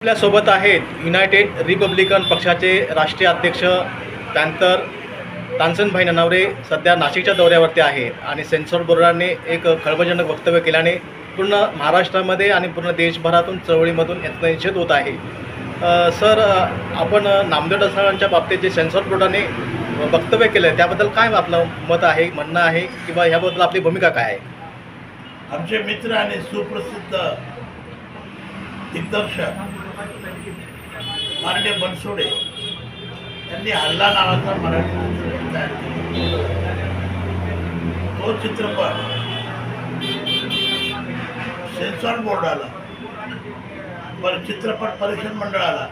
आपल्यासोबत आहेत United Republican पक्षाचे राष्ट्रीय अध्यक्ष त्यानंतर तानसनभाई ननावरे सध्या नाशिकच्या दौऱ्यावरती आहे आणि सेन्सॉर बोर्डाने एक खळबळजनक वक्तव्य केल्याने पूर्ण महाराष्ट्रामध्ये आणि पूर्ण देशभरातून चळवळीमधून याचा निषेध होत आहे. सर आपण नामदेव ढसाळांच्या बाबतीत जे सेन्सॉर बोर्डाने वक्तव्य केलं आहे त्याबद्दल काय आपलं मत आहे म्हणणं आहे किंवा ह्याबद्दल आपली भूमिका काय आहे? आमचे मित्र आणि सुप्रसिद्ध दिग्दर्शक मारडे बनसोडे. यांनी हल्ला नावाचा मराठी चित्रपट तयार केला. तो चित्रपट सेन्सॉर बोर्डाला पर चित्रपट परीक्षण मंडळाला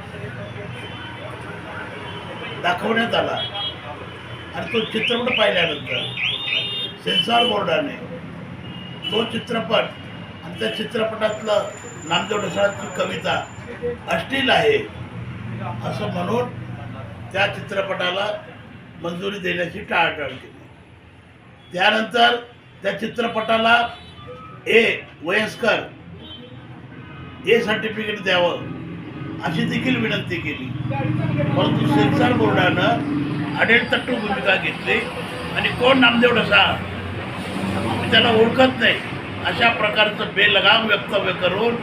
दाखवण्यात आला. आणि तो चित्रपट पाहिल्यानंतर सेन्सॉर बोर्डाने तो चित्रपट त्या चित्रपटातलं नामदेव ढसाळांची कविता अश्लील आहे असं म्हणून त्या चित्रपटाला मंजुरी देण्याची टाळाटाळ केली. त्यानंतर त्या चित्रपटाला ए वयस्कर ए सर्टिफिकेट द्यावं अशी देखील विनंती केली. परंतु सेन्सॉर बोर्डानं अडेडतट्टू भूमिका घेतली आणि कोण नामदेव ढसाळ? मी त्याला ओळखत नाही. अशा प्रकारचं बेलगाम वक्तव्य करून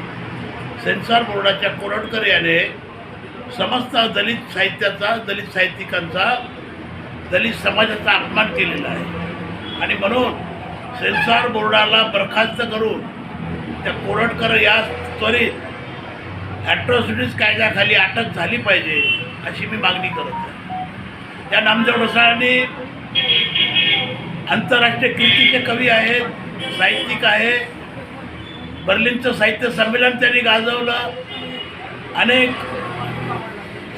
सेन्सॉर बोर्डाच्या कोरटकर याने समस्त दलित साहित्याचा दलित साहित्यिकांचा दलित समाजाचा अपमान केलेला आहे. आणि म्हणून सेन्सॉर बोर्डाला बरखास्त करून त्या कोरटकर या त्वरित ॲट्रॉसिटीज कायद्याखाली अटक झाली पाहिजे अशी मी मागणी करत आहे. त्या नामदेव ढसाळांनी आंतरराष्ट्रीय कीर्तीचे कवी आहेत साहित्यिक आहे बर्लिनचं साहित्य संमेलन त्यांनी गाजवलं. अनेक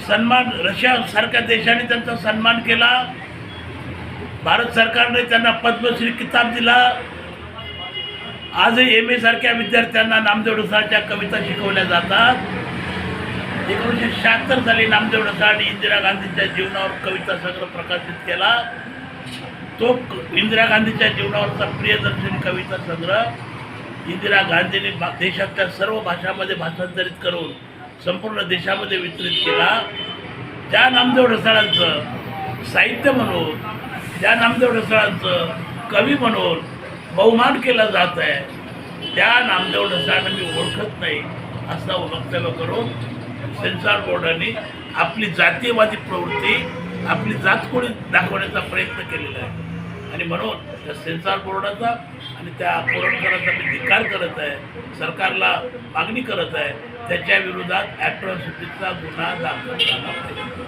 सन्मान रशियासारख्या देशाने त्यांचा सन्मान केला. भारत सरकारने त्यांना पद्मश्री किताब दिला. आजही एम एसारख्या विद्यार्थ्यांना नामदेव ढसाळच्या कविता शिकवल्या जातात. एकोणीसशे शहात्तर साली नामदेव आणि इंदिरा गांधींच्या जीवनावर कविता संग्रह प्रकाशित केला. तो इंदिरा गांधीच्या जीवनावरचा प्रियदर्शनी कविता संग्रह इंदिरा गांधींनी भा- देशातल्या सर्व भाषांमध्ये भाषांतरित करून संपूर्ण देशामध्ये वितरित केला. त्या नामदेव ढसाळांचं साहित्य म्हणून त्या नामदेव ढसाळांचं कवी म्हणून बहुमान केला जात आहे त्या नामदेव ढसाळांना मी ओळखत नाही असं वक्तव्य करून सेन्सॉर बोर्डाने आपली जातीयवादी प्रवृत्ती आपली जातकोडी दाखवण्याचा प्रयत्न केलेला आहे. आणि म्हणून त्या सेन्सॉर बोर्डाचा आणि त्या कोरटकरांचा मी धिक्कार करत आहे सरकारला मागणी करत आहे त्याच्या विरोधात ॲट्रॉसिटीचा गुन्हा दाखल झाला पाहिजे.